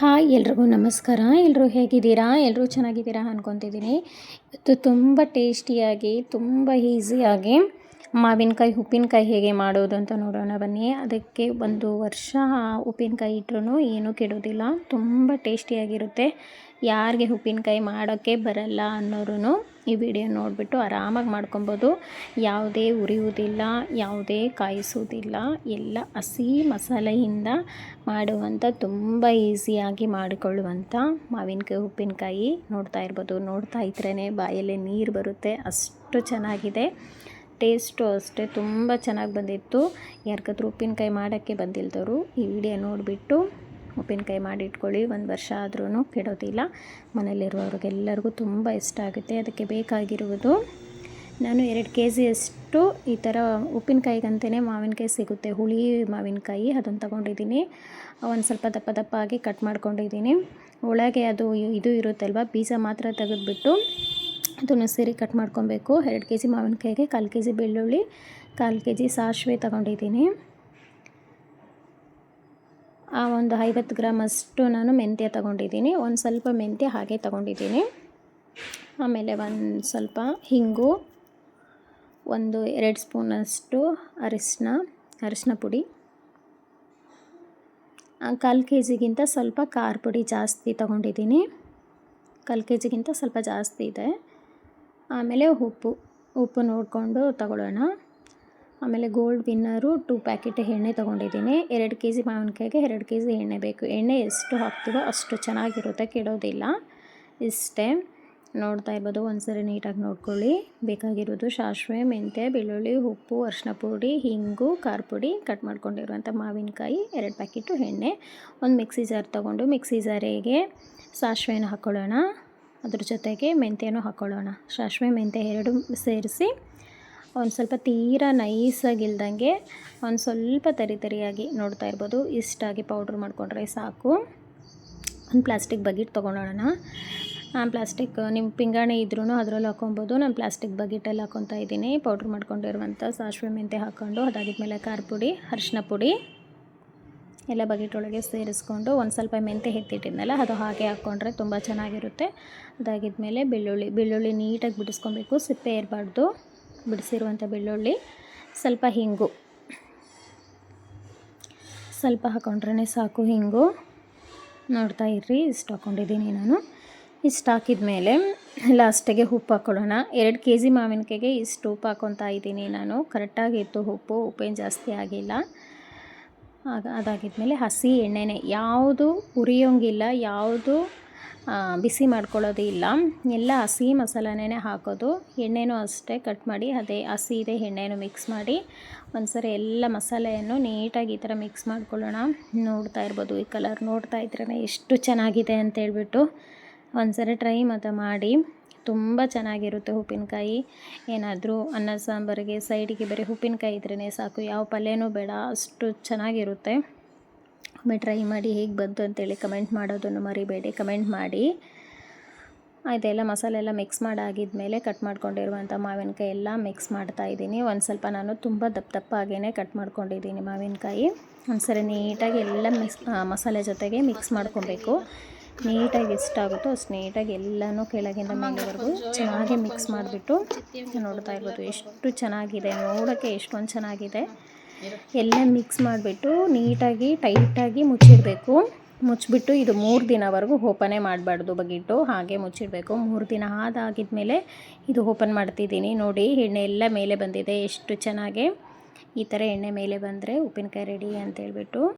Hi ಎಲ್ರಿಗೂ ನಮಸ್ಕಾರ. ಎಲ್ಲರೂ ಹೇಗಿದ್ದೀರಾ? ಎಲ್ಲರೂ ಚೆನ್ನಾಗಿದ್ದೀರಾ ಅಂದ್ಕೊತಿದ್ದೀನಿ ಇವತ್ತು ತುಂಬ ಟೇಸ್ಟಿಯಾಗಿ ತುಂಬ ಈಸಿಯಾಗಿ ಮಾವಿನಕಾಯಿ, ಉಪ್ಪಿನಕಾಯಿ ಹೇಗೆ ಮಾಡೋದು ಅಂತ ನೋಡೋಣ ಬನ್ನಿ. ಅದಕ್ಕೆ ಒಂದು ವರ್ಷ ಉಪ್ಪಿನಕಾಯಿ ಇಟ್ಟರೂ ಏನೂ ಕೆಡೋದಿಲ್ಲ. ತುಂಬ ಟೇಸ್ಟಿಯಾಗಿರುತ್ತೆ. ಯಾರಿಗೆ ಉಪ್ಪಿನಕಾಯಿ ಮಾಡೋಕ್ಕೆ ಬರಲ್ಲ ಅನ್ನೋರು ಈ ವಿಡಿಯೋ ನೋಡಿಬಿಟ್ಟು ಆರಾಮಾಗಿ ಮಾಡ್ಕೊಬೋದು. ಯಾವುದೇ ಉರಿಯುವುದಿಲ್ಲ, ಯಾವುದೇ ಕಾಯಿಸುವುದಿಲ್ಲ. ಎಲ್ಲ ಹಸಿ ಮಸಾಲೆಯಿಂದ ಮಾಡುವಂಥ ತುಂಬ ಈಸಿಯಾಗಿ ಮಾಡಿಕೊಳ್ಳುವಂಥ ಮಾವಿನಕಾಯಿ, ಉಪ್ಪಿನಕಾಯಿ ನೋಡ್ತಾ ಇರ್ಬೋದು. ನೋಡ್ತಾ ಇದ್ರೇ ಬಾಯಲ್ಲೇ ನೀರು ಬರುತ್ತೆ. ಅಷ್ಟು ಚೆನ್ನಾಗಿದೆ. ಟೇಸ್ಟು ಅಷ್ಟೇ ತುಂಬ ಚೆನ್ನಾಗಿ ಬಂದಿತ್ತು. ಯಾರಿಗಾದ್ರೂ ಉಪ್ಪಿನಕಾಯಿ ಮಾಡೋಕ್ಕೆ ಬಂದಿಲ್ದವರು ಈ ವಿಡಿಯೋ ನೋಡಿಬಿಟ್ಟು ಉಪ್ಪಿನಕಾಯಿ ಮಾಡಿ ಇಟ್ಕೊಳ್ಳಿ. ಒಂದು ವರ್ಷ ಆದ್ರೂ ಕೆಡೋದಿಲ್ಲ. ಮನೇಲಿರುವವ್ರಿಗೆಲ್ಲರಿಗೂ ತುಂಬ ಇಷ್ಟ ಆಗುತ್ತೆ. ಅದಕ್ಕೆ ಬೇಕಾಗಿರುವುದು ನಾನು ಎರಡು ಕೆ ಜಿಯಷ್ಟು ಈ ಥರ ಉಪ್ಪಿನಕಾಯಿಗಂತಲೇ ಮಾವಿನಕಾಯಿ ಸಿಗುತ್ತೆ. ಹುಳಿ ಮಾವಿನಕಾಯಿ ಅದನ್ನು ತೊಗೊಂಡಿದ್ದೀನಿ. ಒಂದು ಸ್ವಲ್ಪ ದಪ್ಪ ದಪ್ಪ ಆಗಿ ಕಟ್ ಮಾಡ್ಕೊಂಡಿದ್ದೀನಿ. ಒಳಗೆ ಅದು ಇದು ಇರುತ್ತಲ್ವ? ಬೀಜ ಮಾತ್ರ ತೆಗೆದುಬಿಟ್ಟು ಅದನ್ನು ಸೇರಿ ಕಟ್ ಮಾಡ್ಕೊಬೇಕು. ಎರಡು ಕೆ ಜಿ ಮಾವಿನಕಾಯಿಗೆ ಕಾಲು ಕೆ ಜಿ ಬೆಳ್ಳುಳ್ಳಿ, ಕಾಲು ಕೆ ಜಿ ಸಾಸಿವೆ ತಗೊಂಡಿದ್ದೀನಿ. ಆ ಒಂದು ಐವತ್ತು ಗ್ರಾಮ್ ಅಷ್ಟು ನಾನು ಮೆಂತ್ಯ ತಗೊಂಡಿದ್ದೀನಿ. ಒಂದು ಸ್ವಲ್ಪ ಮೆಂತ್ಯ ಹಾಗೆ ತಗೊಂಡಿದ್ದೀನಿ. ಆಮೇಲೆ ಒಂದು ಸ್ವಲ್ಪ ಹಿಂಗು, ಒಂದು ಎರಡು ಸ್ಪೂನಷ್ಟು ಅರಿಶಿನ ಅರಿಶಿನ ಪುಡಿ. ಕಾಲು ಕೆ ಜಿಗಿಂತ ಸ್ವಲ್ಪ ಖಾರ ಪುಡಿ ಜಾಸ್ತಿ ತೊಗೊಂಡಿದ್ದೀನಿ. ಕಾಲು ಕೆ ಜಿಗಿಂತ ಸ್ವಲ್ಪ ಜಾಸ್ತಿ ಇದೆ. ಆಮೇಲೆ ಉಪ್ಪು ಉಪ್ಪು ನೋಡಿಕೊಂಡು ತಗೊಳ್ಳೋಣ. ಆಮೇಲೆ ಗೋಲ್ಡ್ ವಿನ್ನರು ಟೂ ಪ್ಯಾಕೆಟ್ ಎಣ್ಣೆ ತೊಗೊಂಡಿದ್ದೀನಿ. ಎರಡು ಕೆ ಜಿ ಮಾವಿನಕಾಯಿಗೆ ಎರಡು ಕೆ ಜಿ ಎಣ್ಣೆ ಬೇಕು. ಎಣ್ಣೆ ಎಷ್ಟು ಹಾಕ್ತೀವೋ ಅಷ್ಟು ಚೆನ್ನಾಗಿರುತ್ತೆ, ಕೆಡೋದಿಲ್ಲ. ಇಷ್ಟೇ. ನೋಡ್ತಾ ಇರ್ಬೋದು, ಒಂದ್ಸರಿ ನೀಟಾಗಿ ನೋಡ್ಕೊಳ್ಳಿ. ಬೇಕಾಗಿರೋದು ಸಾಸಿವೆ, ಮೆಂತ್ಯ, ಬೆಳ್ಳುಳ್ಳಿ, ಉಪ್ಪು ಅರಿಶಿನ ಪುಡಿ, ಹಿಂಗು, ಖಾರ ಪುಡಿ ಕಟ್ ಮಾಡ್ಕೊಂಡಿರುವಂಥ ಮಾವಿನಕಾಯಿ, ಎರಡು ಪ್ಯಾಕೆಟು ಎಣ್ಣೆ. ಒಂದು ಮಿಕ್ಸಿ ಜಾರ್ ತೊಗೊಂಡು ಮಿಕ್ಸಿ ಜಾರಿಗೆ ಸಾಸಿವೆನ ಹಾಕ್ಕೊಳ್ಳೋಣ ಅದ್ರ ಜೊತೆಗೆ ಮೆಂತ್ಯನೂ ಹಾಕ್ಕೊಳ್ಳೋಣ ಸಾಸಿವೆ ಮೆಂತ್ಯ ಎರಡು ಸೇರಿಸಿ ಒಂದು ಸ್ವಲ್ಪ ತೀರಾ ನೈಸಾಗಿಲ್ದಂಗೆ ಒಂದು ಸ್ವಲ್ಪ ತರಿ ತರಿಯಾಗಿ ನೋಡ್ತಾ ಇರ್ಬೋದು. ಇಷ್ಟಾಗಿ ಪೌಡ್ರ್ ಮಾಡಿಕೊಂಡ್ರೆ ಸಾಕು. ಒಂದು ಪ್ಲಾಸ್ಟಿಕ್ ಬಕೆಟ್ ನಾನು ಪ್ಲಾಸ್ಟಿಕ್ ನಿಮ್ಮ ಪಿಂಗಾಣಿ ಇದ್ರೂ ಅದರಲ್ಲಿ ಹಾಕೊಬೋದು ನಾನು ಪ್ಲಾಸ್ಟಿಕ್ ಬಕೆಟಲ್ಲಿ ಹಾಕೊತಾ ಇದ್ದೀನಿ. ಪೌಡ್ರ್ ಮಾಡ್ಕೊಂಡಿರುವಂಥ ಸಾಸಿವೆ ಮೆಂತ್ಯ ಹಾಕ್ಕೊಂಡು ಅದಾಗಿದ್ಮೇಲೆ ಖಾರ ಪುಡಿ ಅರಿಶಿನ ಪುಡಿ. ಎಲ್ಲ ಬಗೆಟೊಳಗೆ ಸೇರಿಸ್ಕೊಂಡು ಒಂದು ಸ್ವಲ್ಪ ಮೆಂತೆ ಎತ್ತಿಟ್ಟಿದ್ನಲ್ಲ ಅದು ಹಾಗೆ ಹಾಕ್ಕೊಂಡ್ರೆ ತುಂಬ ಚೆನ್ನಾಗಿರುತ್ತೆ. ಅದಾಗಿದ್ಮೇಲೆ ಬೆಳ್ಳುಳ್ಳಿ ಬೆಳ್ಳುಳ್ಳಿ ನೀಟಾಗಿ ಬಿಡಿಸ್ಕೊಬೇಕು, ಸಿಪ್ಪೆ ಇರಬಾರ್ದು, ಬಿಡಿಸಿರುವಂಥ ಬೆಳ್ಳುಳ್ಳಿ, ಸ್ವಲ್ಪ ಹಿಂಗು. ಸ್ವಲ್ಪ ಹಾಕೊಂಡ್ರೆ ಸಾಕು ಹಿಂಗು. ನೋಡ್ತಾ ಇರ್ರಿ, ಇಷ್ಟು ಹಾಕ್ಕೊಂಡಿದ್ದೀನಿ ನಾನು. ಇಷ್ಟು ಹಾಕಿದ ಮೇಲೆ ಲಾಸ್ಟಿಗೆ ಉಪ್ಪು ಹಾಕ್ಕೊಳ್ಳೋಣ ಎರಡು ಕೆ ಜಿ ಮಾವಿನಕಾಯಿಗೆ ಇಷ್ಟು ಉಪ್ಪು ಹಾಕ್ಕೊತಾ ಇದ್ದೀನಿ ನಾನು. ಕರೆಕ್ಟಾಗಿತ್ತು ಉಪ್ಪು, ಉಪ್ಪೇನು ಜಾಸ್ತಿ ಆಗಿಲ್ಲ. ಆಗ ಅದಾಗಿದ್ಮೇಲೆ ಹಸಿ ಎಣ್ಣೆನೆ, ಯಾವುದು ಉರಿಯೋಂಗಿಲ್ಲ, ಯಾವುದು ಬಿಸಿ ಮಾಡ್ಕೊಳ್ಳೋದು ಇಲ್ಲ. ಎಲ್ಲ ಹಸಿ ಮಸಾಲನೇ ಹಾಕೋದು. ಎಣ್ಣೆನೂ ಅಷ್ಟೇ ಕಟ್ ಮಾಡಿ, ಅದೇ ಹಸಿ ಇದೆ ಎಣ್ಣೆನೂ ಮಿಕ್ಸ್ ಮಾಡಿ, ಒಂದ್ಸರಿ ಎಲ್ಲ ಮಸಾಲೆಯನ್ನು ನೀಟಾಗಿ ಈ ಥರ ಮಿಕ್ಸ್ ಮಾಡ್ಕೊಳ್ಳೋಣ. ನೋಡ್ತಾ ಇರ್ಬೋದು, ಈ ಕಲರ್ ನೋಡ್ತಾ ಇದ್ರೇ ಎಷ್ಟು ಚೆನ್ನಾಗಿದೆ ಅಂತೇಳ್ಬಿಟ್ಟು ಒಂದ್ಸರಿ ಟ್ರೈ ಮತ್ತು ಮಾಡಿ. ತುಂಬ ಚೆನ್ನಾಗಿರುತ್ತೆ ಉಪ್ಪಿನಕಾಯಿ. ಏನಾದರೂ ಅನ್ನ ಸಾಂಬಾರಿಗೆ, ಸೈಡಿಗೆ ಬರೀ ಉಪ್ಪಿನಕಾಯಿ ಇದ್ರೇ ಸಾಕು. ಯಾವ ಪಲ್ಯನೂ ಬೇಡ, ಅಷ್ಟು ಚೆನ್ನಾಗಿರುತ್ತೆ. ಒಮ್ಮೆ ಟ್ರೈ ಮಾಡಿ ಹೇಗೆ ಬಂತು ಅಂತೇಳಿ ಕಮೆಂಟ್ ಮಾಡೋದನ್ನು ಮರಿಬೇಡಿ. ಕಮೆಂಟ್ ಮಾಡಿ. ಇದೆಲ್ಲ ಮಸಾಲೆ ಎಲ್ಲ ಮಿಕ್ಸ್ ಮಾಡಾಗಿದ್ಮೇಲೆ ಕಟ್ ಮಾಡ್ಕೊಂಡಿರುವಂಥ ಮಾವಿನಕಾಯಿ ಎಲ್ಲ ಮಿಕ್ಸ್ ಮಾಡ್ತಾ ಇದ್ದೀನಿ. ಒಂದು ಸ್ವಲ್ಪ ನಾನು ತುಂಬ ದಪ್ಪ ದಪ್ಪಾಗೇ ಕಟ್ ಮಾಡ್ಕೊಂಡಿದ್ದೀನಿ ಮಾವಿನಕಾಯಿ. ಒಂದು ಸರಿ ನೀಟಾಗಿ ಎಲ್ಲ ಮಿಕ್ಸ್ ಮಸಾಲೆ ಜೊತೆಗೆ ಮಿಕ್ಸ್ ಮಾಡ್ಕೊಬೇಕು. ನೀಟಾಗಿ ಎಷ್ಟಾಗುತ್ತೋ ಅಷ್ಟು ನೀಟಾಗಿ ಎಲ್ಲನೂ ಕೆಳಗಿಂದ ಮೇಲೆವರೆಗೂ ಚೆನ್ನಾಗಿ ಮಿಕ್ಸ್ ಮಾಡಿಬಿಟ್ಟು ನೋಡ್ತಾ ಇರ್ಬೋದು. ಎಷ್ಟು ಚೆನ್ನಾಗಿದೆ, ನೋಡೋಕ್ಕೆ ಎಷ್ಟೊಂದು ಚೆನ್ನಾಗಿದೆ. ಎಲ್ಲ ಮಿಕ್ಸ್ ಮಾಡಿಬಿಟ್ಟು ನೀಟಾಗಿ ಟೈಟಾಗಿ ಮುಚ್ಚಿಡಬೇಕು. ಮುಚ್ಚಿಬಿಟ್ಟು ಇದು ಮೂರು ದಿನವರೆಗೂ ಓಪನೇ ಮಾಡಬಾರ್ದು ಬಗಿಟ್ಟು. ಹಾಗೆ ಮುಚ್ಚಿಡಬೇಕು. ಮೂರು ದಿನ ಆದಾಗಿದ್ಮೇಲೆ ಇದು ಓಪನ್ ಮಾಡ್ತಿದ್ದೀನಿ. ನೋಡಿ, ಎಣ್ಣೆ ಎಲ್ಲ ಮೇಲೆ ಬಂದಿದೆ. ಎಷ್ಟು ಚೆನ್ನಾಗಿ. ಈ ಥರ ಎಣ್ಣೆ ಮೇಲೆ ಬಂದರೆ ಉಪ್ಪಿನಕಾಯಿ ರೆಡಿ ಅಂತೇಳ್ಬಿಟ್ಟು